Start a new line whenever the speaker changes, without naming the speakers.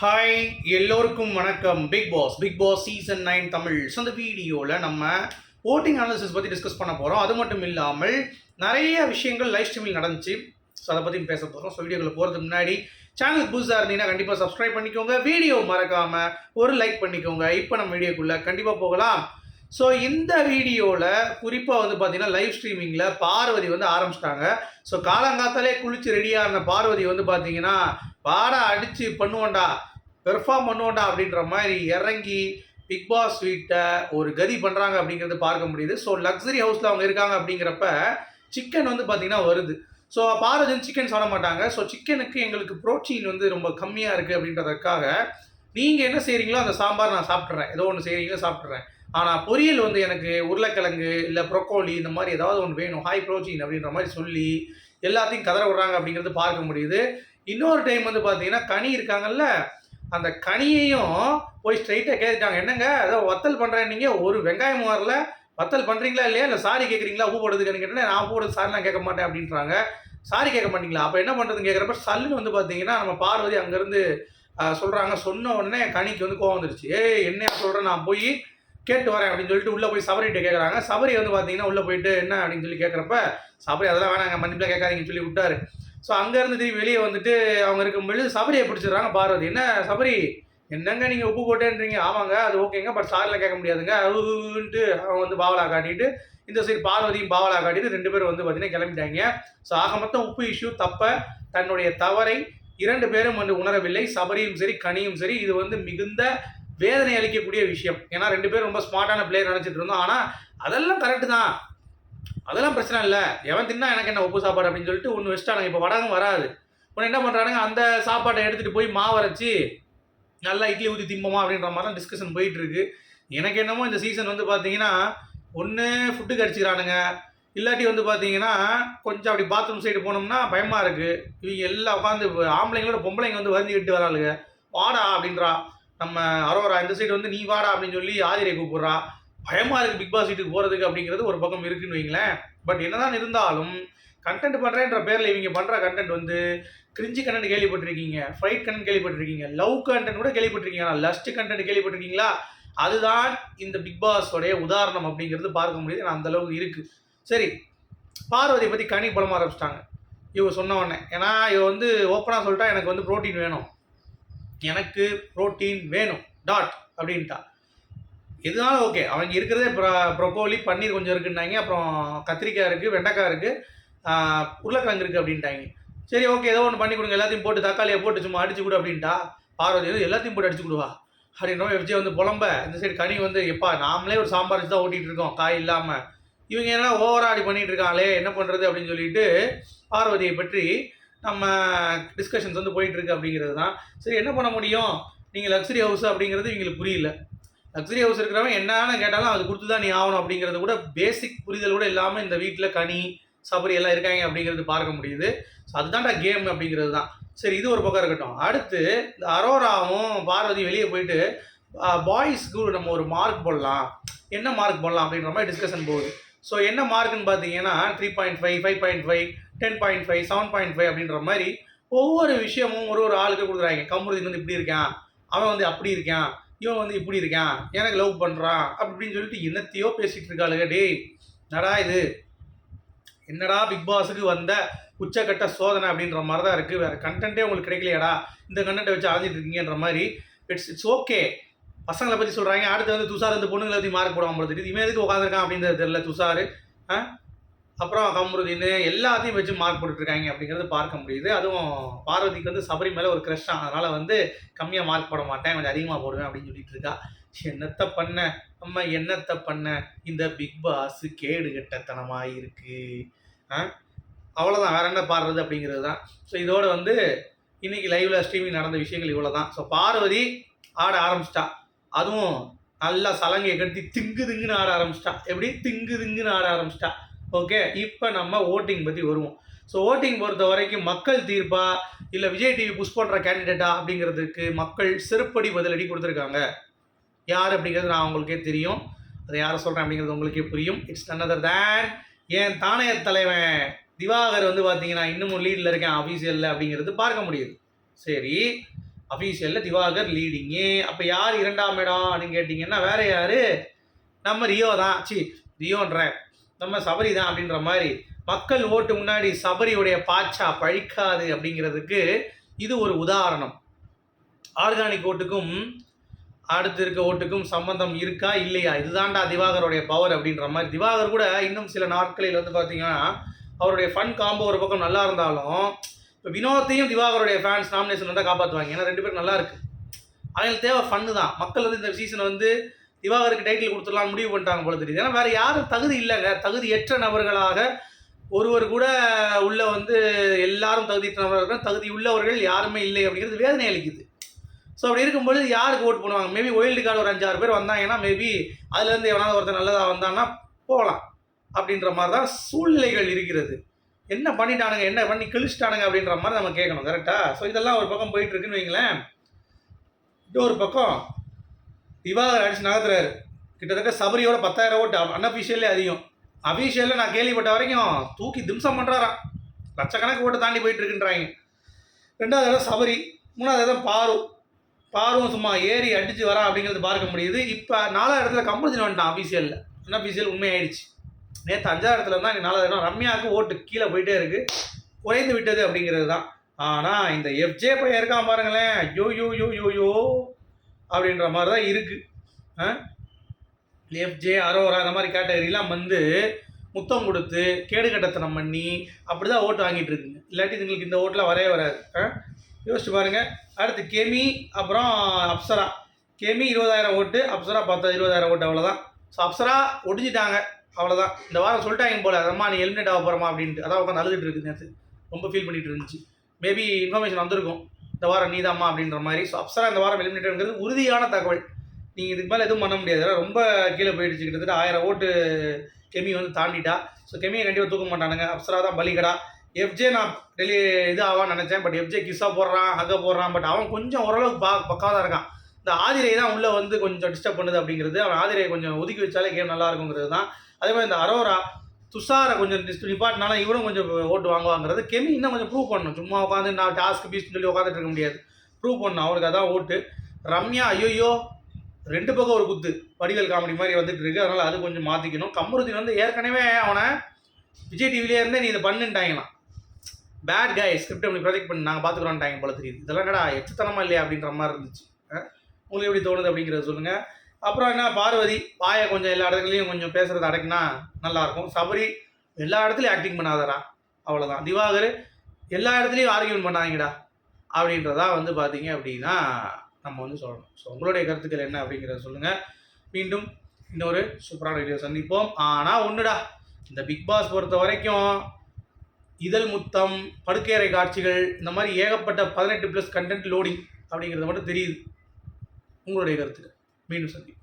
Hi எல்லோருக்கும் வணக்கம். Bigg Boss Bigg Boss season nine Tamil. So அந்த வீடியோவில் நம்ம ஓட்டிங் அனாலிசிஸ் பற்றி டிஸ்கஸ் பண்ண போகிறோம் அது மட்டும் இல்லாமல் நிறைய விஷயங்கள் லைவ் ஸ்ட்ரீமில் நடந்துச்சு. ஸோ அதை பற்றி பேச போகிறோம் ஸோ வீடியோக்குள்ள போகிறதுக்கு முன்னாடி சேனல் புதுசாக இருந்தீங்கன்னா கண்டிப்பாக சப்ஸ்கிரைப் பண்ணிக்கோங்க. வீடியோ மறக்காமல் ஒரு லைக் பண்ணிக்கோங்க. இப்போ நம்ம வீடியோக்குள்ளே கண்டிப்பாக போகலாம். ஸோ இந்த வீடியோவில் குறிப்பாக வந்து பார்த்தீங்கன்னா லைவ் ஸ்ட்ரீமிங்கில் பார்வதி வந்து ஆரம்பிச்சிட்டாங்க. ஸோ காலங்காத்தாலே குளிச்சு ரெடியாக இருந்த பார்வதி வந்து பார்த்தீங்கன்னா பாட அடித்து பண்ணுவோண்டா பெர்ஃபார்ம் பண்ணுவோண்டா அப்படின்ற மாதிரி இறங்கி பிக் பாஸ் வீட்டை ஒரு கதி பண்ணுறாங்க அப்படிங்கிறது பார்க்க முடியுது. ஸோ லக்ஸரி ஹவுஸில் அவங்க இருக்காங்க அப்படிங்கிறப்ப சிக்கன் வந்து பார்த்தீங்கன்னா வருது. ஸோ பார்வதி சிக்கன் சாப்பிட மாட்டாங்க. ஸோ சிக்கனுக்கு எங்களுக்கு ப்ரோட்டீன் வந்து ரொம்ப கம்மியாக இருக்குது அப்படின்றதுக்காக நீங்கள் என்ன செய்கிறீங்களோ அந்த சாம்பார் நான் சாப்பிட்றேன் ஏதோ ஒன்று செய்கிறீங்களோ சாப்பிட்றேன் ஆனால் பொரியல் வந்து எனக்கு உருளைக்கிழங்கு இல்லை ப்ரொக்கோலி இந்த மாதிரி ஏதாவது ஒன்று வேணும். ஹை ப்ரோட்டீன் அப்படின்ற மாதிரி சொல்லி எல்லாத்தையும் கதற விடுறாங்க அப்படிங்கிறது பார்க்க முடியுது. இன்னொரு டைம் வந்து பார்த்தீங்கன்னா கனி இருக்காங்கல்ல அந்த கனியையும் போய் ஸ்ட்ரைட்டாக கேட்டுட்டாங்க. என்னங்க ஏதோ வத்தல் பண்ணுறேன் நீங்கள் ஒரு வெங்காயம் வரல வத்தல் பண்ணுறீங்களா இல்லையா? இல்லை சாரி கேட்குறீங்களா உப்பு போடுறதுக்கு கேட்டேன் நான் உப்பு போடுறது சாரிலாம் கேட்க மாட்டேன் அப்படின்றாங்க. சாரி கேட்க மாட்டீங்களா? அப்போ என்ன பண்ணுறதுன்னு கேட்குறப்ப சல்லுன்னு வந்து பார்த்தீங்கன்னா நம்ம பார்வதி அங்கேருந்து சொல்கிறாங்க சொன்ன உடனே கனிக்கு வந்து கோவம் வந்துருச்சு. ஏய் என்னையா சொல்கிறேன் நான் போய் கேட்டு வரேன் அப்படின்னு சொல்லிட்டு உள்ளே போய் சபரிகிட்ட கேட்குறாங்க சபரி வந்து பார்த்தீங்கன்னா உள்ளே போயிட்டு என்ன அப்படின்னு சொல்லி கேட்குறப்ப சபரி அதெல்லாம் வேணாங்க மன்னிப்பில் கேட்காதீங்கன்னு சொல்லி விட்டாரு. ஸோ அங்கேருந்து திரும்பி வெளியே வந்துட்டு அவங்க இருக்கும்பொழுது சபரியை பிடிச்சிடுறாங்க பார்வதி. என்ன சபரி? என்னங்க நீங்கள் உப்பு போட்டேன்றீங்க? ஆமாங்க அது ஓகேங்க பட் சாரில் கேட்க முடியாதுங்க. அதுன்ட்டு அவங்க வந்து பாவலா காட்டிட்டு இந்த சைடு பார்வதியும் பாவலா காட்டிட்டு ரெண்டு பேரும் வந்து பார்த்தீங்கன்னா கிளம்பிட்டாங்க. ஸோ ஆக மொத்தம் உப்பு இஷ்யூ தப்ப தன்னுடைய தவறை இரண்டு பேரும் வந்து உணரவில்லை. சபரியும் சரி கனியும் சரி இது வந்து மிகுந்த வேதனை அளிக்கக்கூடிய விஷயம். ஏன்னா ரெண்டு பேரும் ரொம்ப ஸ்மார்ட்டான பிளேயர் நினச்சிட்டு இருந்தோம். ஆனால் அதெல்லாம் கரெக்டு தான். அதெல்லாம் பிரச்சனை இல்லை. எவன் தின்னா எனக்கு என்ன உப்பு சாப்பாடு அப்படின்னு சொல்லிட்டு ஒன்று வச்சுட்டானுங்க. இப்போ வடகம் வராது. உன்னை என்ன பண்ணுறானுங்க அந்த சாப்பாட்டை எடுத்துகிட்டு போய் மாவு அரைச்சி நல்லா இட்லி ஊற்றி திம்போமா அப்படின்ற மாதிரிலாம் டிஸ்கஷன் போயிட்டுருக்கு. எனக்கு என்னமோ இந்த சீசன் வந்து பார்த்தீங்கன்னா ஒன்று ஃபுட்டு கடிச்சிக்கிறானுங்க. இல்லாட்டி வந்து பார்த்தீங்கன்னா கொஞ்சம் அப்படி பாத்ரூம் சைடு போனோம்னா பயமாக இருக்குது இவங்க எல்லாம் உட்காந்து ஆம்பளைங்களோட பொம்பளைங்க வந்து வருந்தி வராளுங்க. வாடா அப்படின்றா. நம்ம அரோரா இந்த சைடு வந்து நீ வாடா அப்படின்னு சொல்லி ஆதிரை கூப்பிட்றா. பயமாக இருக்குது பிக் பாஸ் வீட்டுக்கு போகிறதுக்கு அப்படிங்கிறது ஒரு பக்கம் இருக்குன்னு வைங்களேன். பட் என்னதான் இருந்தாலும் கண்டென்ட் பண்ணுறேன்ற பேரில் இவங்க பண்ணுற கண்டென்ட் வந்து கிரிஞ்சி கண்டென்ட் கேள்விப்பட்டிருக்கீங்க ஃபைட் கண்டென்ட் கேள்விப்பட்டிருக்கீங்க லவ் கண்டென்ட் கூட கேள்விப்பட்டிருக்கீங்க. ஆனால் லஸ்ட் கண்டென்ட் கேள்விப்பட்டிருக்கீங்களா? அதுதான் இந்த பிக் பாஸோடைய உதாரணம் அப்படிங்கிறது பார்க்க முடியுது. நான் அந்த அளவுக்கு இருக்குது சரி பார்வதியை பற்றி கனி பலமாக ஆரம்பிச்சிட்டாங்க. இவ சொன்ன உடனே ஏன்னா இவ வந்து ஓப்பனாக சொல்லிட்டா எனக்கு வந்து ப்ரோட்டீன் வேணும். எனக்கு ப்ரோட்டீன் வேணும். டாட் அப்படின்ட்டா. எதுனாலும் ஓகே அவங்க இருக்கிறதே ப்ரோ ப்ரொக்கோலி பன்னீர் கொஞ்சம் இருக்குன்னாங்க. அப்புறம் கத்திரிக்காய் இருக்குது வெண்டைக்காய் இருக்குது உருளைக்கிழங்கு இருக்குது அப்படின்ட்டாங்க. சரி ஓகே ஏதோ ஒன்று பண்ணி கொடுங்க. எல்லாத்தையும் போட்டு தக்காளியை போட்டு சும்மா அடிச்சு கொடு அப்படின்ட்டா. பார்வதி வந்து எல்லாத்தையும் போட்டு அடிச்சு கொடுவா. அப்படின்ற மாதிரி விஜய் வந்து புலம்ப. இந்த சைடு கனி வந்து எப்பா நாமளே ஒரு சாம்பார் வச்சு தான் ஓட்டிகிட்டு இருக்கோம். காய் இல்லாமல் இவங்க என்ன ஓவராடி பண்ணிகிட்டு பண்ணிட்டு இருக்காங்களே என்ன பண்ணுறது அப்படின்னு சொல்லிட்டு பார்வதியை பற்றி நம்ம டிஸ்கஷன்ஸ் வந்து போயிட்டுருக்கு அப்படிங்கிறது தான். சரி என்ன பண்ண முடியும்? நீங்கள் லக்ஸரி ஹவுஸ் அப்படிங்கிறது இவங்களுக்கு புரியல. லக்ஸரி ஹவுஸ் இருக்கிறவன் என்னென்ன கேட்டாலும் அது கொடுத்து தான் நீ ஆகணும் அப்படிங்கிறது கூட பேசிக் புரிதல் கூட இல்லாமல் இந்த வீட்டில் கனி சபரி எல்லாம் இருக்காங்க அப்படிங்கிறது பார்க்க முடியுது. ஸோ அதுதான்டா கேம் அப்படிங்கிறது தான் சரி இது ஒரு பக்கம் இருக்கட்டும். அடுத்து இந்த அரோராவும் பார்வதி வெளியே போயிட்டு பாய்ஸ்க்கு நம்ம ஒரு மார்க் போடலாம். என்ன மார்க் போடலாம் அப்படின்ற மாதிரி டிஸ்கஷன் போகுது. ஸோ என்ன மார்க்குன்னு பார்த்தீங்கன்னா three point five five point five ten point five seven point five அப்படின்ற மாதிரி ஒவ்வொரு விஷயமும் ஒரு ஒரு ஆளுக்கு கொடுக்குறாங்க. கமருதீன் வந்து இப்படி இருக்கான். அவன் வந்து அப்படி இருக்கான். இவன் வந்து இப்படி இருக்கான். எனக்கு லவ் பண்ணுறான் அப்படின்னு சொல்லிட்டு என்னத்தையோ பேசிகிட்டு இருக்காளுங்க. டேய் நடா இது? என்னடா பிக் பாஸுக்கு வந்த உச்சக்கட்ட சோதனை? அப்படின்ற மாதிரி தான் இருக்குது வேறு கண்டென்ட்டே உங்களுக்கு கிடைக்கலையாடா? இந்த கண்டென்ட்டை வச்சு அலைஞ்சிட்டு இருக்கீங்கன்ற மாதிரி. இட்ஸ் இட்ஸ் ஓகே பசங்களை பற்றி சொல்கிறாங்க அடுத்து வந்து துஷார் இந்த பொண்ணுங்களை பற்றி மார்க் போடாமல் போல தெரியுது. இவன் எதுக்கு உட்காந்துருக்கான் அப்படின்றது தெரியல துஷார். ஆ? அப்புறம் கமருதீன் எல்லாத்தையும் வச்சு மார்க் போட்டுட்ருக்காங்க அப்படிங்கிறது பார்க்க முடியுது. அதுவும் பார்வதிக்கு வந்து சபரி மேலே ஒரு க்ரஷ் அதனால் வந்து கம்மியாக மார்க் போட மாட்டேன். கொஞ்சம் அதிகமாக போடுவேன் அப்படின்னு சொல்லிட்டு இருக்கா. என்னத்தை பண்ண? நம்ம என்னத்தை பண்ண? இந்த பிக் பாஸ் கேடு கட்டத்தனமாக இருக்கு. ஆ? அவ்வளோதான் வேற என்ன பாடுறது அப்படிங்கிறது தான். ஸோ இதோட வந்து இன்னைக்கு லைவ்ல ஸ்ட்ரீமிங் நடந்த விஷயங்கள் இவ்வளோ தான் ஸோ பார்வதி ஆட ஆரம்பிச்சிட்டா. அதுவும் நல்லா சலங்கையை கட்டி திங்கு திங்குன்னு ஆட ஆரம்பிச்சிட்டா. எப்படி? திங்கு திங்குன்னு ஆட ஆரம்பிச்சிட்டா. ஓகே இப்போ நம்ம ஓட்டிங் பற்றி வருவோம். ஸோ ஓட்டிங் பொறுத்த வரைக்கும் மக்கள் தீர்ப்பா? இல்லை விஜய் டிவி புஷ் பண்ணுற கேண்டிடேட்டா அப்படிங்கிறதுக்கு மக்கள் செருப்படி பதிலடி கொடுத்துருக்காங்க. யார் அப்படிங்கிறது நான் உங்களுக்கே தெரியும். அதை யாரை சொல்கிறேன் அப்படிங்கிறது உங்களுக்கே புரியும். இட்ஸ் அனதர் தேன் என் தானைய தலைவன். திவாகர் வந்து பார்த்தீங்கன்னா இன்னமும் லீடில் இருக்கேன் அஃபீஷியலில் அப்படிங்கிறது பார்க்க முடியுது. சரி அஃபீஷியலில் திவாகர் லீடிங்கு அப்போ யார் இரண்டாம் இடம் அப்படின்னு கேட்டிங்கன்னா வேறு யார்? நம்ம ரியோ தான். சி ரியோன்ற நம்ம சபரி தான் அப்படின்ற மாதிரி மக்கள் ஓட்டு முன்னாடி சபரியுடைய பாச்சா பழிக்காது அப்படிங்கிறதுக்கு இது ஒரு உதாரணம். ஆர்கானிக் ஓட்டுக்கும் அடுத்து இருக்க ஓட்டுக்கும் சம்பந்தம் இருக்கா இல்லையா? இதுதான்டா திவாகருடைய பவர் அப்படின்ற மாதிரி. திவாகர் கூட இன்னும் சில நாட்களில் வந்து பார்த்தீங்கன்னா அவருடைய ஃபன் காம்போ ஒரு பக்கம் நல்லா இருந்தாலும் இப்போ வினோத்தையும் திவாகருடைய ஃபேன்ஸ் நாமினேஷன் வந்தால் காப்பாற்றுவாங்க ஏன்னா ரெண்டு பேரும் நல்லா இருக்கு. அவங்களுக்கு தேவை ஃபன்னு தான். மக்கள் வந்து இந்த சீசனை வந்து திவாகருக்கு டைட்டில் கொடுத்துடலாம் முடிவு பண்ணிட்டாங்க போல தெரியுது. ஏன்னா வேறு யாரும் தகுதி இல்லைங்க. தகுதியற்ற நபர்களாக ஒருவர் கூட உள்ள வந்து எல்லாரும் தகுதியற்ற நபர்கள் தகுதி உள்ளவர்கள் யாருமே இல்லை அப்படிங்கிறது வேதனை அளிக்குது. ஸோ அப்படி இருக்கும்பொழுது யாருக்கு ஓட் பண்ணுவாங்க? மேபி ஒயில்டு கார்டு ஒரு அஞ்சாறு பேர் வந்தாங்கன்னா மேபி அதுலேருந்து எவனாவது ஒருத்தர் நல்லதாக வந்தான்னா போகலாம் அப்படின்ற மாதிரி தான் சூழ்நிலைகள் இருக்கிறது. என்ன பண்ணிட்டானுங்க? என்ன பண்ணி கிழிச்சிட்டானுங்க அப்படின்ற மாதிரி நம்ம கேட்கணும். கரெக்டாக ஸோ இதெல்லாம் ஒரு பக்கம் போயிட்டு இருக்குன்னு வைங்களேன். இன்னொரு பக்கம் திவாகர் அடிச்சு நகர்த்துறாரு. கிட்டத்தட்ட சபரியோட பத்தாயிரம் ஓட்டு. அன்அஃபிஷியலே அதிகம். அஃபிஷியலில் நான் கேள்விப்பட்ட வரைக்கும் தூக்கி திம்சம் பண்ணுறாராம் லட்சக்கணக்கு ஓட்டு தாண்டி போயிட்டு இருக்குன்றாங்க ரெண்டாவது இடம் சபரி. மூணாவது இடம் பாரு. பாரும் சும்மா ஏறி அடித்து வரா அப்படிங்கிறது பார்க்க முடியுது. இப்போ நாலாவது இடத்துல கம்பல்சரி வந்துட்டான் அஃபீஷியலில் அன்அஃபிஷியல் உண்மையாயிடுச்சு. நேற்று அஞ்சாவது இடத்துல தான் இன்னைக்கு நாலாவது இடம் ரம்யாவுக்கு ஓட்டு கீழே போயிட்டே இருக்குது குறைந்து விட்டது அப்படிங்கிறது தான். ஆனால் இந்த எஃப்ஜே பையன் இருக்கான் பாருங்களேன். ஐயோ யோ யோ யோ யோ அப்படின்ற மாதிரி தான் இருக்குது எஃப்ஜே அரோரா அந்த மாதிரி கேட்டகரிலாம் வந்து முத்தம் கொடுத்து கேடுகட்டத்தனம் பண்ணி அப்படி தான் ஓட்டு வாங்கிட்டு இருக்குங்க. இல்லாட்டி இதுங்களுக்கு இந்த ஓட்டில் வரவே வராது. ஆ? யோசிச்சு பாருங்கள் அடுத்து கெமி அப்புறம் அப்சரா கெமி இருபதாயிரம் ஓட்டு அப்சரா பத்து இருபதாயிரம் ஓட்டு அவ்வளோதான் ஸோ அப்சரா ஒடிஞ்சிட்டாங்க. அவ்வளோதான் இந்த வாரம் சொல்லிட்டாங்க போல அதம்மா நீ எலிமினேட் ஆக போகிறோமா அப்படின்ட்டு. அதான் உட்காந்து அழுதுட்டு இருக்கு நேற்று ரொம்ப ஃபீல் பண்ணிட்டு இருந்துச்சு. மேபி இன்ஃபர்மேஷன் வந்திருக்கும். இந்த வாரம் நீதாம்மா அப்படின்ற மாதிரி. ஸோ அப்சரா இந்த வாரம் எலிமினேட்ங்கிறது உறுதியான தகவல். நீங்கள் இதுக்கு மேலே எதுவும் பண்ண முடியாது. ரொம்ப கீழே போயிடுச்சு கிட்டத்தட்ட ஆயிரம் ஓட்டு கெமி வந்து தாண்டிட்டா. ஸோ கெமியை கண்டிப்பாக தூக்க மாட்டானுங்க. அப்சரா தான் பலிகடா. எஃப்ஜே நான் டெலி இது ஆவான்னு நினச்சேன் பட் எஃப்ஜே கிஸ்ஸா போடுறான் ஹக்க போடுறான். பட் அவன் கொஞ்சம் ஓரளவுக்கு பா பக்காவாக தான் இருக்கான். இந்த ஆதிரை தான் உள்ளே வந்து கொஞ்சம் டிஸ்டர்ப் பண்ணுது அப்படிங்கிறது. அவன் ஆதிரையை கொஞ்சம் ஒதுக்கி வச்சாலே கேம் நல்லா இருக்குங்கிறது தான். அதே மாதிரி இந்த அரோரா துஷாரை கொஞ்சம் டிஸ்ட் நிப்பாட்டினால இவரும் கொஞ்சம் ஓட்டு வாங்குவாங்கிறது. கெமி இன்னும் கொஞ்சம் ப்ரூவ் பண்ணணும். சும்மா உட்காந்து நான் டாஸ்க் பீஸ்னு சொல்லி உட்காந்துட்டு இருக்க முடியாது. ப்ரூவ் பண்ணணும். அவருக்கு அதான் ஓட்டு. ரம்யா ஐயோ ரெண்டு பக்கம் ஒரு குத்து. வடிவேல் காமெடி மாதிரி வந்துட்டு இருக்கு. அதனால் அது கொஞ்சம் மாற்றிக்கணும் கமருதீன் வந்து ஏற்கனவே அவனை விஜய் டிவிலே இருந்தே நீ இதை பண்ணுன்ட்டாங்களாம். பேட் கை ஸ்கிரிப்ட் அப்படி ப்ரொஜெக்ட் பண்ணி நாங்கள் பார்த்துக்குறோன்ட்டாங்க போல தெரியுது. இதெல்லாம் என்னடா எச்சத்தனமா இல்லையா அப்படின்ற மாதிரி இருந்துச்சு. உங்களுக்கு எப்படி தோணுது அப்படிங்கிறத சொல்லுங்கள் அப்புறம் என்ன பார்வதி வாயை கொஞ்சம் எல்லா இடத்துலையும் கொஞ்சம் பேசுகிறது அடக்கினா நல்லாயிருக்கும். சபரி எல்லா இடத்துலையும் ஆக்டிங் பண்ணாதடா. அவ்வளோதான் திவாகர் எல்லா இடத்துலையும் ஆர்கியூமெண்ட் பண்ணாங்கடா அப்படின்றதா வந்து பார்த்தீங்க அப்படின்னா நம்ம வந்து சொல்லணும். ஸோ உங்களுடைய கருத்துக்கள் என்ன அப்படிங்கிறத சொல்லுங்கள் மீண்டும் இன்னொரு சூப்பரான வீடியோ சந்திப்போம். ஆனால் ஒன்றுடா இந்த பிக் பாஸ் பொறுத்த வரைக்கும் இதழ் முத்தம் படுக்கையறை காட்சிகள் இந்த மாதிரி ஏகப்பட்ட பதினெட்டு ப்ளஸ் கண்டென்ட் லோடிங் அப்படிங்கிறது மட்டும் தெரியுது. உங்களுடைய கருத்துக்கள். மீண்டும் சந்திப்போம்